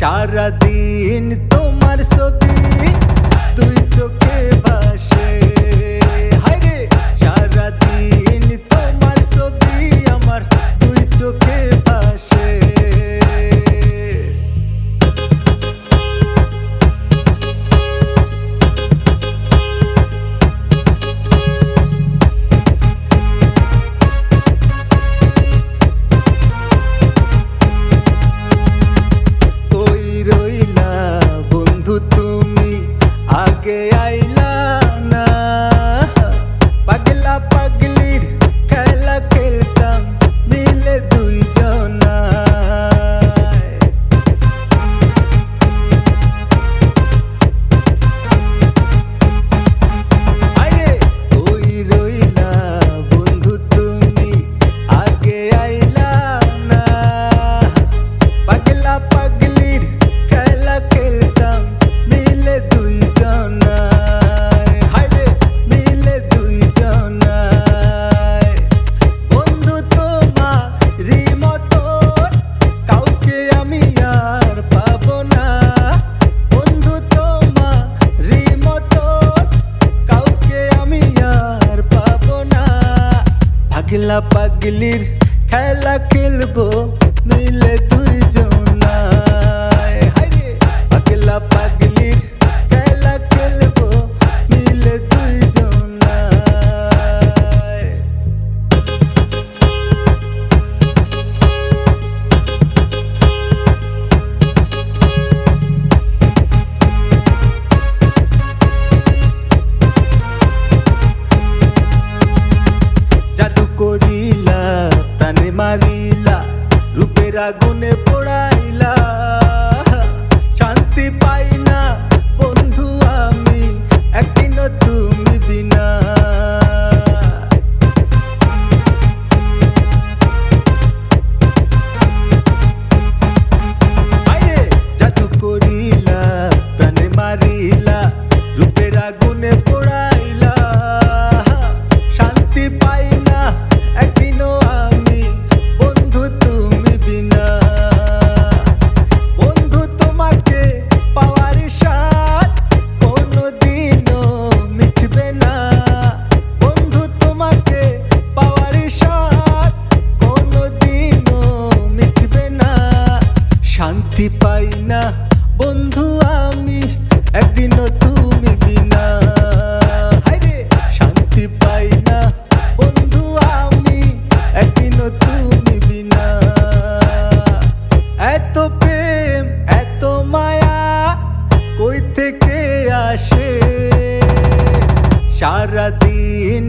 সারাদিন তোমার ছবি দুই চোখে বা পাগলা পাগলির খেলা খেলব। দিলা রূপের আগুনে পোড়াইলা। সারাদিন